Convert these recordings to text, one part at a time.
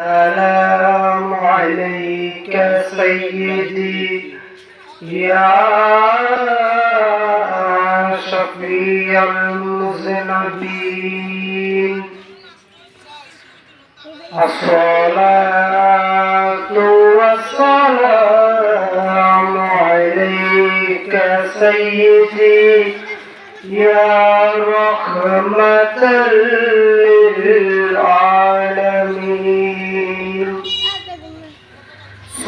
السلام عليك سيدي. يا شفيع المذنبين. الصلاة والسلام عليك سيدي. يا رحمة للعالمين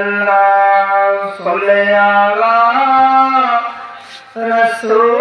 আল্লাহ সাল্লাল্লাহু আলা রাসূল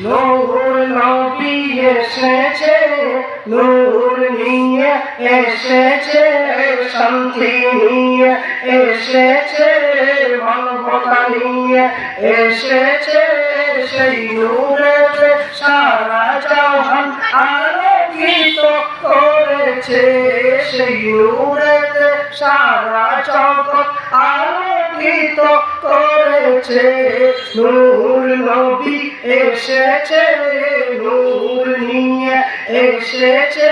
নূর নবী এসেছে, নূর নিয়ে এসেছে, শান্তি নিয়ে এসেছে, মানবতা নিয়ে এসেছে, সেই নূরেতে সারা জাহান আলোকিত করেছে, সেই নূরেতে সারা জগৎ আলোকিত করেছে, নূর নবী এসেছে নূর নিয়ে এসেছে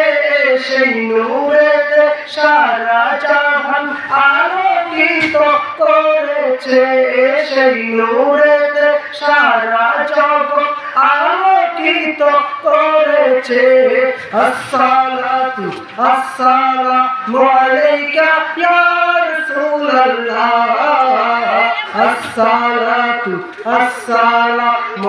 সেই নূরেতে সারা জাহান আলোকিত করেছে। সেই নূরেতে সারা জগৎ আলোকিত করেছে। আসসালাতু আসসালামু আলাইকা ইয়া রাসূলুল্লাহ। আসসালাতু আসসালামু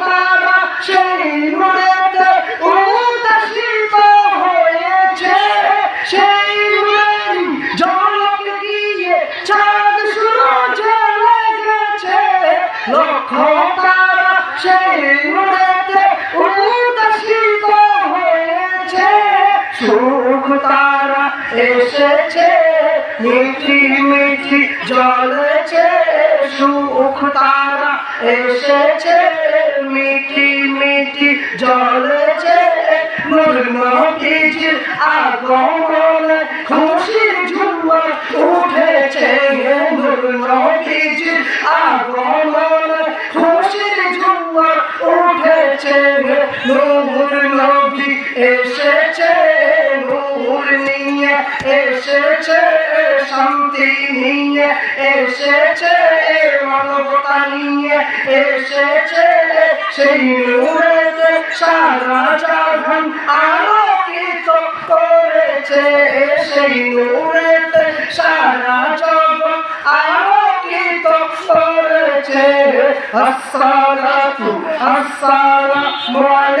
এসেছে, মিঠি মিঠি জ্বলেছে, সুখ তারা এসেছে, মিঠি মিঠি জ্বলেছে নবীজির আগমন, খুশির ঝুমর উঠেছে নবীজির আগমন, খুশির ঝুমর উঠেছে নবী এসেছে। নিয়ে এসেছে শান্তি নিয়ে, এসেছে মানবতা নিয়ে, এসেছে সেই নূরেতে সারা জাহান আলোকিত করেছে। সেই নূরেতে সারা জগৎ আলোকিত করেছে। আসসালাতু আসসালামু আলাইকা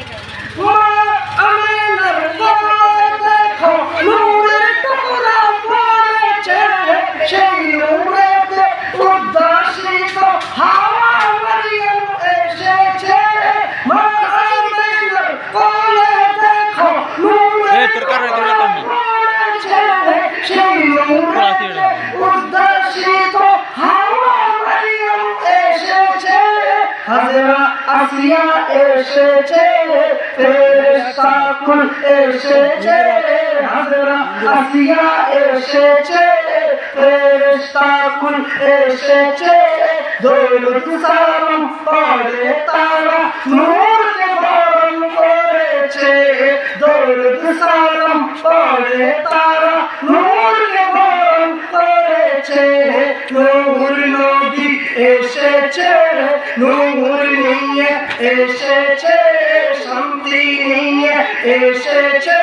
আসিয়া এসেছে, ফেরেশতা কুল এসেছে, হাজরা আসিয়া এসেছে, ফেরেশতা কুল এসেছে দৌলত সালাম পড়ে তারা নূরকে বরণ করেছে দৌলত সালাম পড়ে তারা নূরকে বরণ করেছে, নূর নবী এসেছে, নূর নিয়ে এসেছে, শান্তি নিয়ে এসেছে,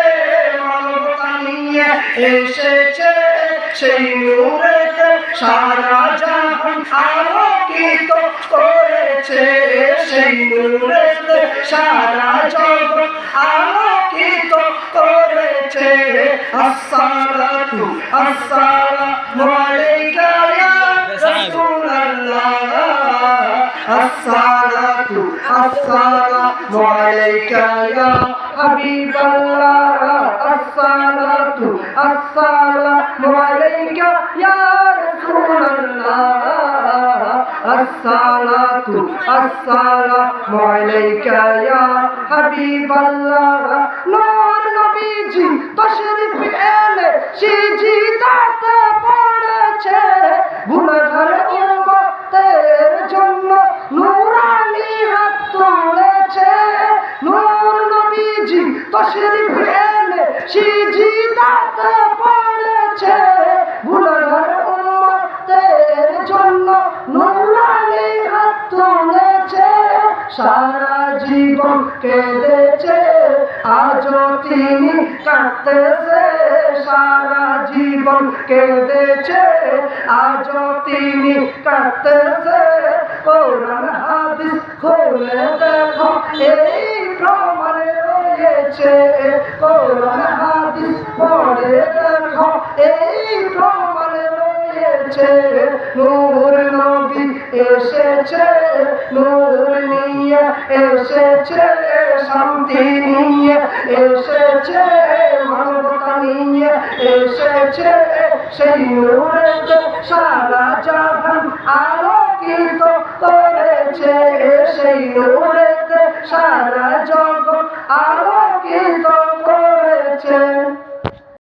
মানবতা নিয়ে এসেছে। সেই নূরেতে সারা জাহান আলোকিত করেছে। সেই নূরেতে সারা জগৎ আলোকিত করেছে। আসসালাতু আসসালামু আলাইকা ইয়া রাসূলুল্লাহ আসসালাতু আসসালামু আলাইকা ইয়া হাবিবাল্লাহ আসসালাতু আসসালামু আলাইকা ইয়া রাসূলুল্লাহ আসসালাতু আসসালামু আলাইকা ইয়া হাবিবাল্লাহ। নূর নবীজি তশরিফ এলে সিজদাতে জীবন কেঁদেছে আজও তিনি কাঁদতেছে। সারা জীবন কেঁদেছে আজও তিনি কাঁদতেছে। কোরআন, হাদিস খুলে দেখো, এই প্রমাণ রয়েছে। কোরআন, হাদিস পড়ে দেখো, এই প্রমাণ রয়েছে। নূর নবী এসেছে নূর নিয়ে এসেছে শান্তি নিয়ে, এসেছে মানবতা নিয়ে, এসেছে সেই নূরেতে সারা জাহান আলোকিত করেছে, সেই নূরেতে সারা জগৎ আলোকিত করেছে।